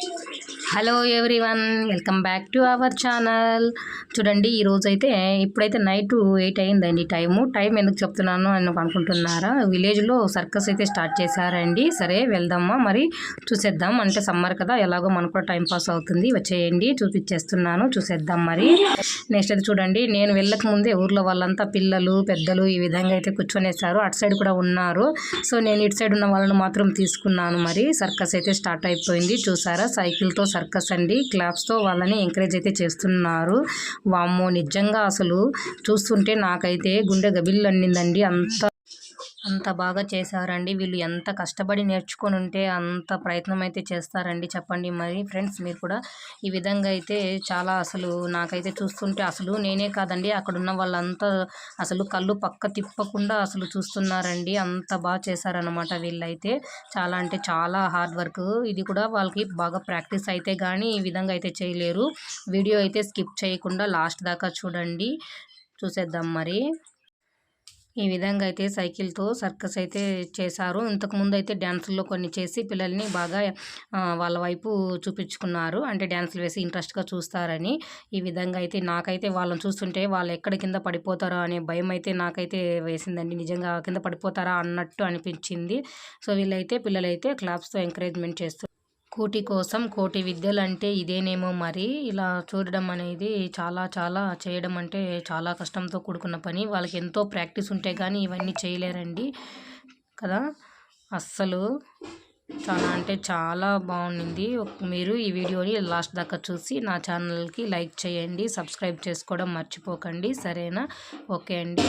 Thank you. Hello everyone welcome back to our channel చూడండి ఈరోజైతే ఇప్పుడైతే నైట్ ఎయిట్ అయిందండి టైము. టైం ఎందుకు చెప్తున్నాను అని అనుకుంటున్నారా? విలేజ్లో సర్కస్ అయితే స్టార్ట్ చేశారండి. సరే వెళ్దామా? మరి చూసేద్దాం. అంటే సమ్మర్ కదా ఎలాగో మనకు కూడా టైం పాస్ అవుతుంది. వచ్చేయండి చూపించేస్తున్నాను చూసేద్దాం మరి. నెక్స్ట్ అయితే చూడండి నేను వెళ్ళక ముందే ఊర్లో వాళ్ళంతా పిల్లలు పెద్దలు ఈ విధంగా అయితే కూర్చొనేసారు. అటు సైడ్ కూడా ఉన్నారు. సో నేను ఇటు సైడ్ ఉన్న వాళ్ళని మాత్రం తీసుకున్నాను మరి. సర్కస్ అయితే స్టార్ట్ అయిపోయింది. చూసారా? సైకిల్తో సర్కస్ అండి. క్లాప్స్తో వాళ్ళని ఎంకరేజ్ అయితే చేస్తున్నారు. వామ్మో నిజంగా అసలు చూస్తుంటే నాకైతే గుండె గబిల్లు అన్నిందండి. అంత అంత బాగా చేశారండి. వీళ్ళు ఎంత కష్టపడి నేర్చుకొని ఉంటే అంత ప్రయత్నం అయితే చేస్తారండి చెప్పండి. మరి ఫ్రెండ్స్ మీరు కూడా ఈ విధంగా అయితే చాలా అసలు నాకైతే చూస్తుంటే అసలు నేనే కాదండి. అక్కడ ఉన్న వాళ్ళంతా అసలు కళ్ళు పక్క తిప్పకుండా అసలు చూస్తున్నారండి. అంత బాగా చేశారనమాట వీళ్ళైతే. చాలా అంటే చాలా హార్డ్ వర్క్. ఇది కూడా వాళ్ళకి బాగా ప్రాక్టీస్ అయితే కానీ ఈ విధంగా అయితే చేయలేరు. వీడియో అయితే స్కిప్ చేయకుండా లాస్ట్ దాకా చూడండి. చూసేద్దాం మరి. ఈ విధంగా అయితే సైకిల్తో సర్కస్ అయితే చేశారు. ఇంతకుముందు అయితే డ్యాన్సుల్లో కొన్ని చేసి పిల్లల్ని బాగా వాళ్ళ వైపు చూపించుకున్నారు. అంటే డ్యాన్సులు వేసి ఇంట్రెస్ట్గా చూస్తారని ఈ విధంగా అయితే నాకైతే వాళ్ళని చూస్తుంటే వాళ్ళు ఎక్కడ కింద పడిపోతారో అనే భయం అయితే నాకైతే వేసిందండి. నిజంగా కింద పడిపోతారా అన్నట్టు అనిపించింది. సో వీళ్ళైతే పిల్లలైతే క్లాప్స్తో ఎంకరేజ్మెంట్ చేస్తారు కోటి కోసం కోటి విద్యలు అంటే ఇదేనేమో మరి. ఇలా చూడడం అనేది చాలా చాలా చేయడం అంటే చాలా కష్టంతో కూడుకున్న పని. వాళ్ళకి ఎంతో ప్రాక్టీస్ ఉంటే కానీ ఇవన్నీ చేయలేరండి కదా. అస్సలు చాలా అంటే చాలా బాగుండింది. మీరు ఈ వీడియోని లాస్ట్ దాకా చూసి నా ఛానల్కి లైక్ చేయండి సబ్స్క్రైబ్ చేసుకోవడం మర్చిపోకండి. సరేనా? ఓకే అండి.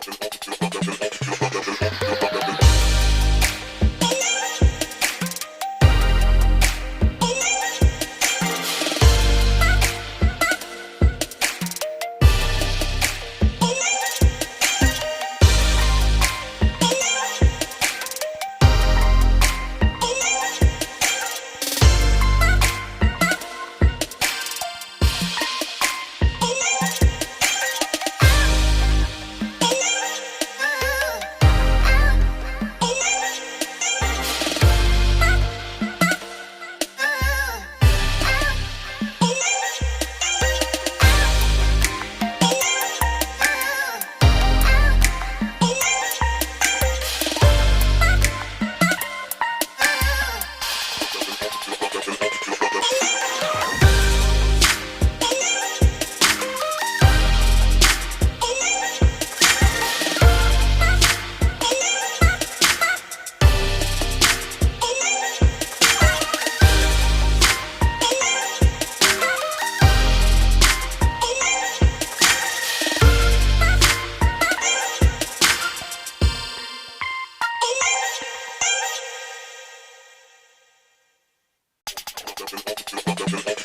jumping off to the ちょっとちょっとちょっと。